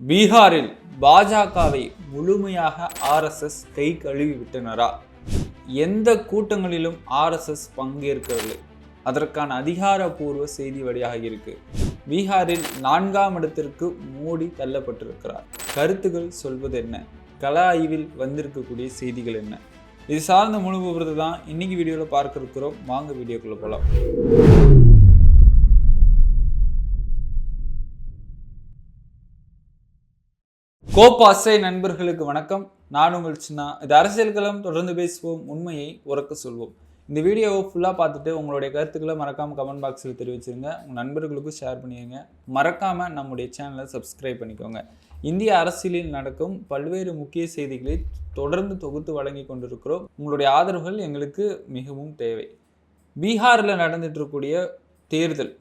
பீகாரில் பாஜகவை முழுமையாக ஆர்எஸ்எஸ் கை கழுவி விட்டனரா? எந்த கூட்டங்களிலும் ஆர்எஸ்எஸ் பங்கேற்கவில்லை. அதற்கான அதிகாரப்பூர்வ செய்தி வழியாக இருக்கு. பீகாரில் நான்காம் இடத்திற்கு மோடி தள்ளப்பட்டிருக்கிறார். கருத்துகள் சொல்வது என்ன? கல ஆய்வில் வந்திருக்கக்கூடிய செய்திகள் என்ன? இது சார்ந்த முழு விவரத்தை தான் இன்னைக்கு வீடியோவில் பார்க்க இருக்கிறோம் வாங்க வீடியோக்குள்ளே போகலாம் கோபாசை நண்பர்களுக்கு வணக்கம். நான் உங்கள் சின்ன. இது அரசியல் களம் தொடர்ந்து பேசுவோம் உண்மையை உறக்க சொல்வோம். இந்த வீடியோவை ஃபுல்லாக பார்த்துட்டு உங்களுடைய கருத்துக்களை மறக்காமல் கமெண்ட் பாக்ஸில் தெரிவிச்சிருங்க. உங்கள் நண்பர்களுக்கும் ஷேர் பண்ணிடுங்க மறக்காமல் நம்முடைய சேனலை சப்ஸ்கிரைப் பண்ணிக்கோங்க. இந்திய அரசியலில் நடக்கும் பல்வேறு முக்கிய செய்திகளை தொடர்ந்து தொகுத்து வழங்கி கொண்டிருக்கிறோம். உங்களுடைய ஆதரவுகள் எங்களுக்கு மிகவும் தேவை. பீகாரில் நடந்துட்டு இருக்கக்கூடிய தேர்தல்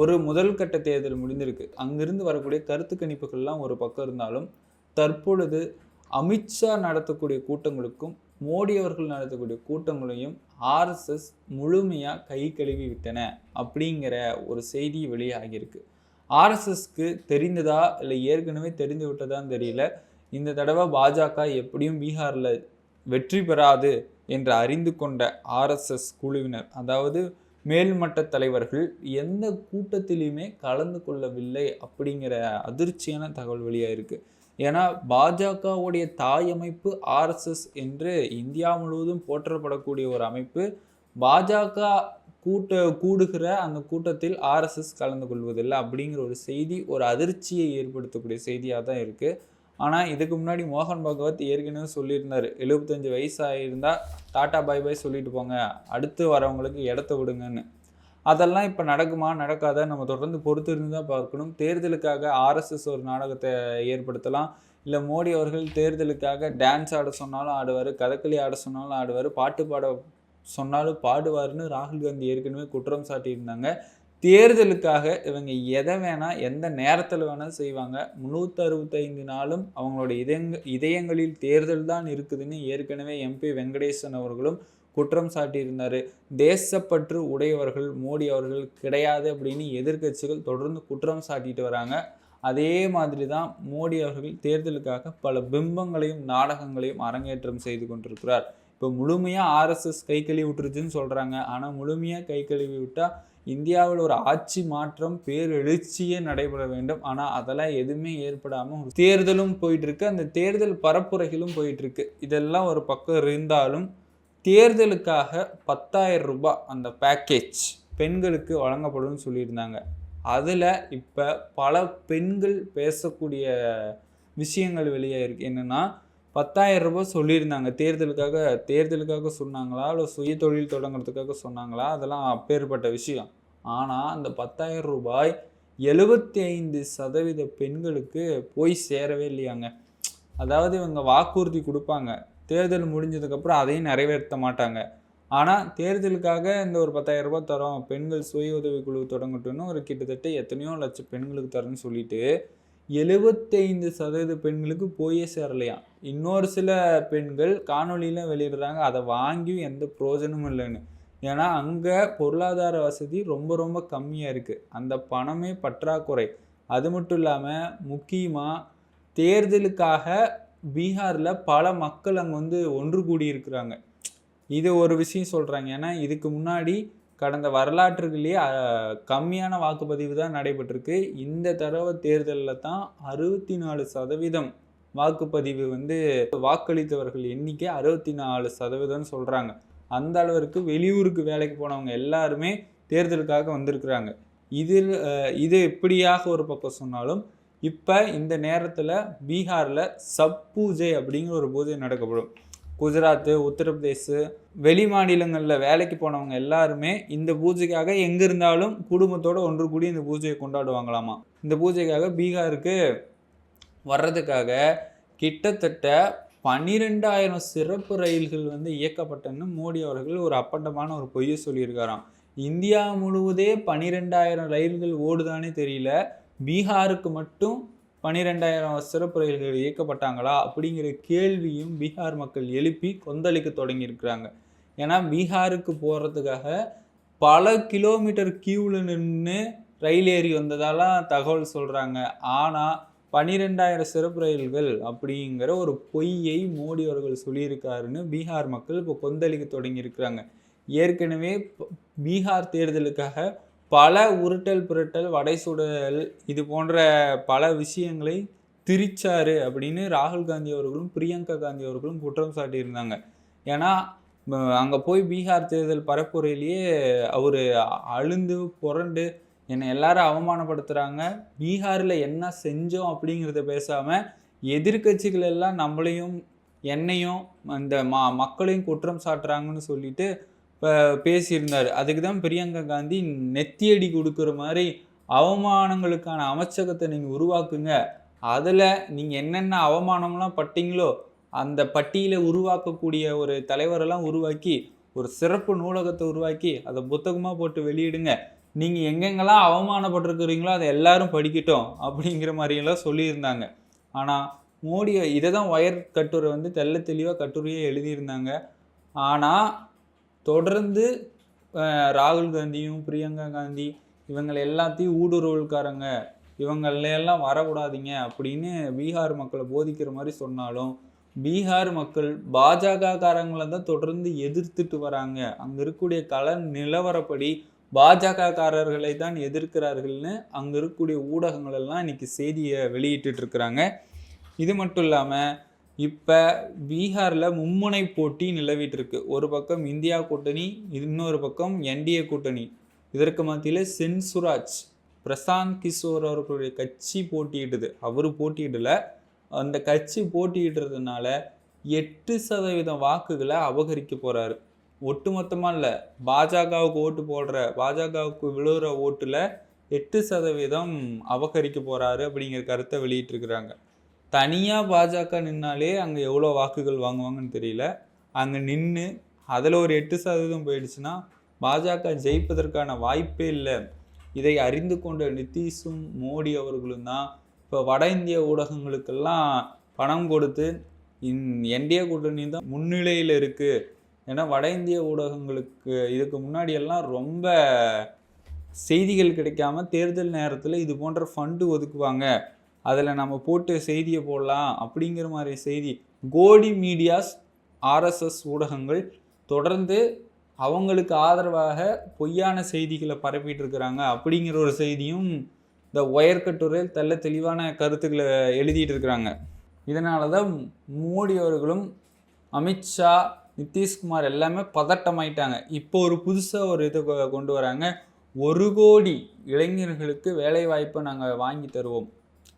ஒரு முதல் கட்ட தேர்தல் முடிந்திருக்கு. அங்கிருந்து வரக்கூடிய கருத்து கணிப்புகள்லாம் ஒரு பக்கம் இருந்தாலும் தற்பொழுது அமித்ஷா நடத்தக்கூடிய கூட்டங்களுக்கும் மோடி அவர்கள் நடத்தக்கூடிய கூட்டங்களையும் ஆர்எஸ்எஸ் முழுமையாக கை கழுவி விட்டன அப்படிங்கிற ஒரு செய்தி வெளியாகியிருக்கு. ஆர்எஸ்எஸ்க்கு தெரிந்ததா இல்லை ஏற்கனவே தெரிந்து விட்டதான்னு தெரியல. இந்த தடவை பாஜக எப்படியும் பீகாரில் வெற்றி பெறாது என்று அறிந்து கொண்ட ஆர்எஸ்எஸ் குழுவினர் அதாவது மேல்மட்ட தலைவர்கள் எந்த கூட்டத்திலையுமே கலந்து கொள்ளவில்லை அப்படிங்கிற அதிர்ச்சியான தகவல் வெளியாக இருக்குது ஏன்னா பாஜகவுடைய தாய் அமைப்பு ஆர்எஸ்எஸ் என்று இந்தியா முழுவதும் போற்றப்படக்கூடிய ஒரு அமைப்பு. பாஜக கூட்ட கூடுகிற அந்த கூட்டத்தில் ஆர்எஸ்எஸ் கலந்து கொள்வதில்லை அப்படிங்கிற ஒரு செய்தி ஒரு அதிர்ச்சியை ஏற்படுத்தக்கூடிய செய்தியாக தான் இருக்குது ஆனால் இதுக்கு முன்னாடி மோகன் பகவத் ஏற்கனவே சொல்லியிருந்தார் எழுபத்தஞ்சு வயசாக இருந்தால் டாட்டா பாய் பாய் சொல்லிட்டு போங்க அடுத்து வரவங்களுக்கு இடத்த விடுங்கன்னு. அதெல்லாம் இப்போ நடக்குமா நடக்காத நம்ம தொடர்ந்து பொறுத்து இருந்து தான் பார்க்கணும். தேர்தலுக்காக ஆர்எஸ்எஸ் ஒரு நாடகத்தை ஏற்படுத்தலாம். இல்லை மோடி அவர்கள் தேர்தலுக்காக டான்ஸ் ஆட சொன்னாலும் ஆடுவார் கதகளி ஆட சொன்னாலும் ஆடுவார் பாட்டு பாட சொன்னாலும் பாடுவார்னு ராகுல் காந்தி ஏற்கனவே குற்றம் சாட்டியிருந்தாங்க. தேர்தலுக்காக இவங்க எதை வேணால் எந்த நேரத்தில் வேணால் செய்வாங்க. முந்நூற்றி அறுபத்தைந்து நாளும் அவங்களோட இதயங்க இதயங்களில் தேர்தல் தான் இருக்குதுன்னு ஏற்கனவே எம்பி வெங்கடேசன் அவர்களும் குற்றம் சாட்டியிருந்தார். தேசப்பற்று உடையவர்கள் மோடி அவர்கள் கிடையாது அப்படின்னு எதிர்க்கட்சிகள் தொடர்ந்து குற்றம் சாட்டிட்டு வராங்க. அதே மாதிரி தான் மோடி அவர்கள் தேர்தலுக்காக பல பிம்பங்களையும் நாடகங்களையும் அரங்கேற்றம் செய்து கொண்டிருக்கிறார். இப்போ முழுமையாக ஆர்எஸ்எஸ் கை கழுவி விட்டுருச்சுன்னு சொல்கிறாங்க ஆனால் முழுமையாக கை கழுவி விட்டால் இந்தியாவில் ஒரு ஆட்சி மாற்றம் பேரெழுச்சியே நடைபெற வேண்டும். ஆனால் அதெல்லாம் எதுவுமே ஏற்படாமல் தேர்தலும் போயிட்டுருக்கு அந்த தேர்தல் பரப்புரைகளும் போயிட்டுருக்கு இதெல்லாம் ஒரு பக்கம் இருந்தாலும் தேர்தலுக்காக பத்தாயிரம் ரூபாய் அந்த பேக்கேஜ் பெண்களுக்கு வழங்கப்படும்னு சொல்லியிருந்தாங்க. அதில் இப்போ பல பெண்கள் பேசக்கூடிய விஷயங்கள் வெளியாயிருக்கு என்னென்னா பத்தாயிரம் ரூபாய் சொல்லியிருந்தாங்க. தேர்தலுக்காக தேர்தலுக்காக சொன்னாங்களா? இல்லை சுய தொழில் தொடங்குறதுக்காக சொன்னாங்களா? அதெல்லாம் அப்பேற்பட்ட விஷயம். ஆனால் அந்த பத்தாயிரம் ரூபாய் எழுபத்தி ஐந்து சதவீத பெண்களுக்கு போய் சேரவே இல்லையாங்க. அதாவது இவங்க வாக்குறுதி கொடுப்பாங்க. தேர்தல் முடிஞ்சதுக்கப்புறம் அதையும் நிறைவேற்ற மாட்டாங்க. ஆனால் தேர்தலுக்காக இந்த ஒரு பத்தாயிரம் ரூபாய் தரோம் பெண்கள் சுய உதவிக்குழு தொடங்கட்டும்னு ஒரு கிட்டத்தட்ட எத்தனையோ லட்சம் பெண்களுக்கு தரோன்னு சொல்லிட்டு எழுபத்தைந்து சதவீத பெண்களுக்கு போயே சேரலையாம். இன்னொரு சில பெண்கள் காணொலியெலாம் வெளியிடுறாங்க அதை வாங்கியும் எந்த பிரயோஜனமும் இல்லைன்னு. ஏன்னா அங்கே பொருளாதார வசதி ரொம்ப ரொம்ப கம்மியாக இருக்குது அந்த பணமே பற்றாக்குறை. அது மட்டும் இல்லாமல் முக்கியமாக தேர்தலுக்காக பீகாரில் பல மக்கள் அங்கே வந்து ஒன்று கூடி இருக்கிறாங்க இது ஒரு விஷயம் சொல்கிறாங்க ஏன்னா இதுக்கு முன்னாடி கடந்த வரலாற்றுகளே கம்மியான வாக்குப்பதிவு தான் நடைபெற்றிருக்கு. இந்த தடவை தேர்தலில் தான் அறுபத்தி நாலு சதவீதம் வாக்குப்பதிவு வந்து வாக்களித்தவர்கள் எண்ணிக்கை அறுபத்தி நாலு சதவீதம்னு சொல்கிறாங்க அந்த அளவிற்கு வெளியூருக்கு வேலைக்கு போனவங்க எல்லாருமே தேர்தலுக்காக வந்திருக்கிறாங்க. இதில் இது எப்படியாக ஒரு பக்கம் சொன்னாலும் இப்போ இந்த நேரத்தில் பீகாரில் சப் பூஜை அப்படிங்கிற ஒரு பூஜை நடக்கப்படும். குஜராத்து உத்தரப்பிரதேசு வெளி மாநிலங்களில் வேலைக்கு போனவங்க எல்லாருமே இந்த பூஜைக்காக எங்கே இருந்தாலும் குடும்பத்தோடு ஒன்று கூடி இந்த பூஜையை கொண்டாடுவாங்களாமா. இந்த பூஜைக்காக பீகாருக்கு வர்றதுக்காக கிட்டத்தட்ட பன்னிரெண்டாயிரம் சிறப்பு ரயில்கள் வந்து இயக்கப்பட்டன்னு மோடி அவர்கள் ஒரு அப்பட்டமான ஒரு பொய்யை சொல்லியிருக்காராம். இந்தியா முழுவதே பன்னிரெண்டாயிரம் ரயில்கள் ஓடுதானே தெரியல. பீகாருக்கு மட்டும் பன்னிரெண்டாயிரம் சிறப்பு ரயில்கள் இயக்கப்பட்டாங்களா அப்படிங்கிற கேள்வியும் பீகார் மக்கள் எழுப்பி கொந்தளிக்க தொடங்கியிருக்கிறாங்க. ஏன்னா பீகாருக்கு போகிறதுக்காக பல கிலோமீட்டர் கியூவில் நின்று ரயில் ஏறி வந்ததாலாம் தகவல் சொல்கிறாங்க ஆனால் பன்னிரெண்டாயிரம் சிறப்பு ரயில்கள் அப்படிங்கிற ஒரு பொய்யை மோடி அவர்கள் சொல்லியிருக்காருன்னு பீகார் மக்கள் இப்போ கொந்தளிக்க தொடங்கியிருக்கிறாங்க. ஏற்கனவே பீகார் தேர்தலுக்காக பல உருட்டல் புரட்டல் வடை சுடல் இது போன்ற பல விஷயங்களை திரிச்சாரு அப்படின்னு ராகுல் காந்தி அவர்களும் பிரியங்கா காந்தி அவர்களும் குற்றம் சாட்டியிருந்தாங்க. ஏன்னா அங்கே போய் பீகார் தேர்தல் பரப்புரையிலேயே அவர் அழுந்து புரண்டு என்னை எல்லாரும் அவமானப்படுத்துகிறாங்க பீகாரில் என்ன செஞ்சோம் அப்படிங்கிறத பேசாமல் எதிர்க்கட்சிகள் எல்லாம் நம்மளையும் என்னையும் அந்த மா மக்களையும் குற்றம் சாட்டுறாங்கன்னு சொல்லிட்டு பேசியிருந்தார். அதுக்கு தான் பிரியங்கா காந்தி நெத்தியடி கொடுக்குற மாதிரி அவமானங்களுக்கான அமைச்சகத்தை நீங்கள் உருவாக்குங்க. அதில் நீங்கள் என்னென்ன அவமானம்லாம் பட்டிங்களோ அந்த பட்டியலை உருவாக்கக்கூடிய ஒரு தலைவரெல்லாம் உருவாக்கி ஒரு சிறப்பு நூலகத்தை உருவாக்கி அதை புத்தகமாக போட்டு வெளியிடுங்க. நீங்கள் எங்கெங்கெல்லாம் அவமானப்பட்டிருக்கிறீங்களோ அதை எல்லாரும் படிக்கட்டும் அப்படிங்கிற மாதிரியெல்லாம் சொல்லியிருந்தாங்க. ஆனால் மோடி இதை தான் ஒயர் கட்டுரை வந்து தெள்ள தெளிவாக கட்டுரையே எழுதியிருந்தாங்க. ஆனால் தொடர்ந்து ராகுல் காந்தியும் பிரியங்கா காந்தி இவங்களை எல்லாத்தையும் ஊடுருவல்காரங்க. இவங்களையெல்லாம் வரக்கூடாதீங்க அப்படின்னு பீகார் மக்களை போதிக்கிற மாதிரி சொன்னாலும் பீகார் மக்கள் பாஜக காரங்களை தான் தொடர்ந்து எதிர்த்துட்டு வராங்க. அங்கே இருக்கக்கூடிய கல நிலவரப்படி பாஜகக்காரர்களை தான் எதிர்க்கிறார்கள்னு அங்கே இருக்கக்கூடிய ஊடகங்கள் எல்லாம் இன்னைக்கு செய்தியை வெளியிட்டு இருக்கிறாங்க. இது மட்டும் இல்லாமல் இப்போ பீகாரில் மும்முனை போட்டி நிலவிட்டு இருக்கு ஒரு பக்கம் இந்தியா கூட்டணி இன்னொரு பக்கம் என்டிஏ கூட்டணி. இதற்கு மத்தியில் சென்சுராஜ் பிரசாந்த் கிஷோர் அவர்களுடைய கட்சி போட்டியிடுது. அவர் போட்டியிடல. அந்த கட்சி போட்டியிடுறதுனால எட்டு சதவீதம் வாக்குகளை அபகரிக்க போகிறாரு ஒட்டுமொத்தமாக இல்லை பாஜகவுக்கு ஓட்டு போடுற பாஜகவுக்கு விழுகிற ஓட்டில் எட்டு சதவீதம் அபகரிக்க போகிறாரு அப்படிங்கிற கருத்தை வெளியிட்டிருக்கிறாங்க. தனியாக பாஜக நின்னாலே அங்கே எவ்வளோ வாக்குகள் வாங்குவாங்கன்னு தெரியல. அங்கே நின்று அதில் ஒரு எட்டு சதவீதம் போயிடுச்சுன்னா பாஜக ஜெயிப்பதற்கான வாய்ப்பே இல்லை. இதை அறிந்து கொண்ட நிதிஷும் மோடி அவர்களும் தான் இப்போ வட இந்திய ஊடகங்களுக்கெல்லாம் பணம் கொடுத்து இந் என்டிஏ கூட்டணி தான் முன்னிலையில் இருக்குது ஏன்னா வட இந்திய ஊடகங்களுக்கு இதுக்கு முன்னாடி எல்லாம் ரொம்ப செய்திகள் கிடைக்காம தேர்தல் நேரத்தில் இது போன்ற ஃபண்டு ஒதுக்குவாங்க. அதில் நம்ம போட்டு செய்தியை போடலாம் அப்படிங்கிற மாதிரி செய்தி. கோடி மீடியாஸ் ஆர்எஸ்எஸ் ஊடகங்கள் தொடர்ந்து அவங்களுக்கு ஆதரவாக பொய்யான செய்திகளை பரப்பிட்டு இருக்கிறாங்க அப்படிங்கிற ஒரு செய்தியும் இந்த ஒயர் கட்டுரையில் தெள்ள தெளிவான கருத்துக்களை எழுதிட்டு இருக்கிறாங்க இதனால தான் மோடி அவர்களும் அமித்ஷா நிதிஷ்குமார் எல்லாமே பதட்டமாயிட்டாங்க. இப்போ ஒரு புதுசாக ஒரு இதை கொண்டு வராங்க. ஒரு கோடி இளைஞர்களுக்கு வேலைவாய்ப்பை நாங்கள் வாங்கி தருவோம்.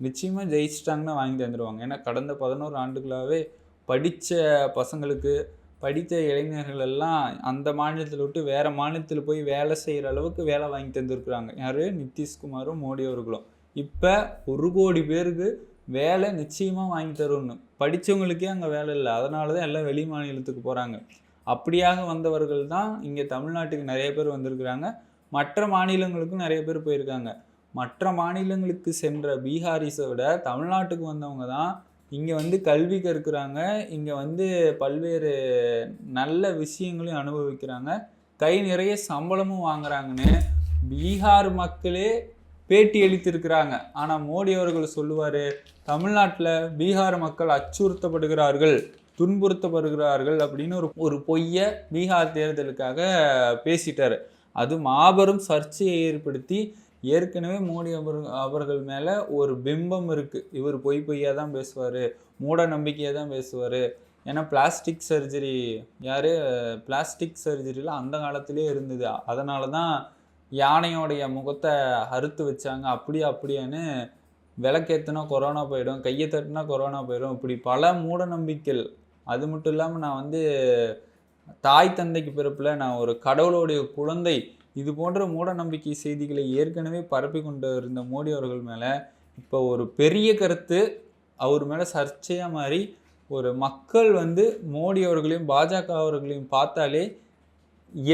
நிச்சயமாக ஜெயிச்சிட்டாங்கன்னா வாங்கி தந்துடுவாங்க ஏன்னா கடந்த பதினோரு ஆண்டுகளாகவே படித்த பசங்களுக்கு படித்த இளைஞர்கள் எல்லாம் அந்த மாநிலத்தில் விட்டு வேறு மாநிலத்தில் போய் வேலை செய்கிற அளவுக்கு வேலை வாங்கி தந்துருக்குறாங்க. யார்? நிதிஷ்குமாரும் மோடி அவர்களும். இப்போ ஒரு கோடி பேருக்கு வேலை நிச்சயமாக வாங்கி தரும்னு படித்தவங்களுக்கே அங்கே வேலை இல்லை. அதனால தான் எல்லாம் வெளி மாநிலத்துக்கு போகிறாங்க அப்படியாக வந்தவர்கள் தான் இங்கே தமிழ்நாட்டுக்கு நிறைய பேர் வந்திருக்கிறாங்க. மற்ற மாநிலங்களுக்கும் நிறைய பேர் போயிருக்காங்க. மற்ற மாநிலங்களுக்கு சென்ற பீகாரிஸை விட தமிழ்நாட்டுக்கு வந்தவங்க தான் இங்கே வந்து கல்வி கற்கிறாங்க. இங்கே வந்து பல்வேறு நல்ல விஷயங்களையும் அனுபவிக்கிறாங்க. கை நிறைய சம்பளமும் வாங்குறாங்கன்னு பீகார் மக்களே பேட்டி அளித்திருக்கிறாங்க. ஆனால் மோடி அவர்கள் சொல்லுவார் தமிழ்நாட்டில் பீகார் மக்கள் அச்சுறுத்தப்படுகிறார்கள் துன்புறுத்தப்படுகிறார்கள் அப்படின்னு ஒரு ஒரு பொய்யை பீகார் தேர்தலுக்காக பேசிட்டார். அது மாபெரும் சர்ச்சையை ஏற்படுத்தி ஏற்கனவே மோடி அவர் அவர்கள் மேலே ஒரு பிம்பம் இருக்குது இவர் பொய் பொய்யாக தான் பேசுவார். மூட நம்பிக்கையாக தான் பேசுவார். ஏன்னா பிளாஸ்டிக் சர்ஜரி யார்? பிளாஸ்டிக் சர்ஜரியில் அந்த காலத்திலே இருந்தது. அதனால தான் யானையோடைய முகத்தை அறுத்து வச்சாங்க. அப்படி அப்படியான்னு விளக்கேற்றினா கொரோனா போயிடும் கையை தட்டினா கொரோனா போயிடும். இப்படி பல மூட நம்பிக்கைகள். அது மட்டும் இல்லாமல் நான் வந்து தாய் தந்தைக்கு பிறப்பில் நான் ஒரு கடவுளுடைய குழந்தை இது போன்ற மூட நம்பிக்கை செய்திகளை ஏற்கனவே பரப்பி கொண்டு இருந்த மோடி அவர்கள் மேலே இப்போ ஒரு பெரிய கருத்து அவர் மேலே சர்ச்சையாக மாறி ஒரு மக்கள் வந்து மோடி அவர்களையும் பாஜக அவர்களையும் பார்த்தாலே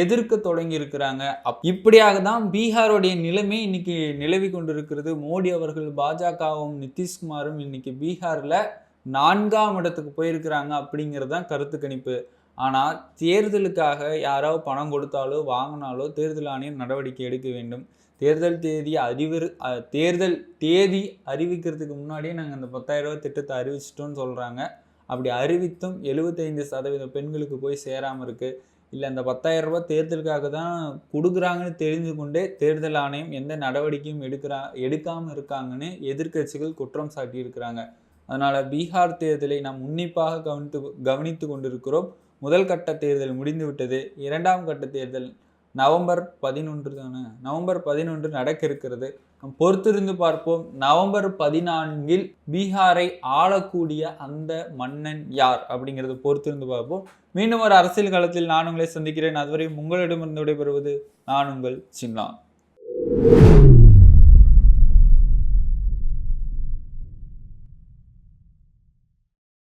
எதிர்க்க தொடங்கி இருக்கிறாங்க. அப் இப்படியாக தான் பீகாருடைய நிலைமை இன்னைக்கு நிலவி கொண்டிருக்கிறது. மோடி அவர்கள் பாஜகவும் நிதிஷ்குமாரும் இன்னைக்கு பீகாரில் நான்காம் இடத்துக்கு போயிருக்கிறாங்க அப்படிங்கிறது தான் கருத்து கணிப்பு. ஆனால் தேர்தலுக்காக யாராவது பணம் கொடுத்தாலோ வாங்கினாலோ தேர்தல் ஆணையம் நடவடிக்கை எடுக்க வேண்டும். தேர்தல் தேதி அறிவிறு தேர்தல் தேதி அறிவிக்கிறதுக்கு முன்னாடியே நாங்கள் அந்த பத்தாயிரம் திட்டத்தை அறிவிச்சிட்டோம்னு சொல்கிறாங்க அப்படி அறிவித்தும் எழுபத்தைந்து சதவீதம் பெண்களுக்கு போய் சேராமல் இருக்குது இல்லை அந்த பத்தாயிரம் ரூபாய் தேர்தலுக்காக தான் கொடுக்குறாங்கன்னு தெரிந்து கொண்டே தேர்தல் ஆணையம் எந்த நடவடிக்கையும் எடுக்கிறா எடுக்காமல் இருக்காங்கன்னு எதிர்க்கட்சிகள் குற்றம் சாட்டியிருக்கிறாங்க. அதனால் பீகார் தேர்தலை நாம் உன்னிப்பாக கவனித்து கவனித்து கொண்டிருக்கிறோம். முதல் கட்ட தேர்தல் முடிந்துவிட்டது. இரண்டாம் கட்ட தேர்தல் நவம்பர் பதினொன்று தானே? நவம்பர் பதினொன்று நடக்க இருக்கிறது பொறுத்திருந்து பார்ப்போம். நவம்பர் பதினான்கில் பீகாரை ஆளக்கூடிய அந்த மன்னன் யார் அப்படிங்கிறத பொறுத்திருந்து பார்ப்போம். மீண்டும் ஒரு அரசியல் காலத்தில் நான் உங்களை சந்திக்கிறேன். அதுவரை உங்களிடமிருந்து விடைபெறுவது நான் உங்கள் சின்னா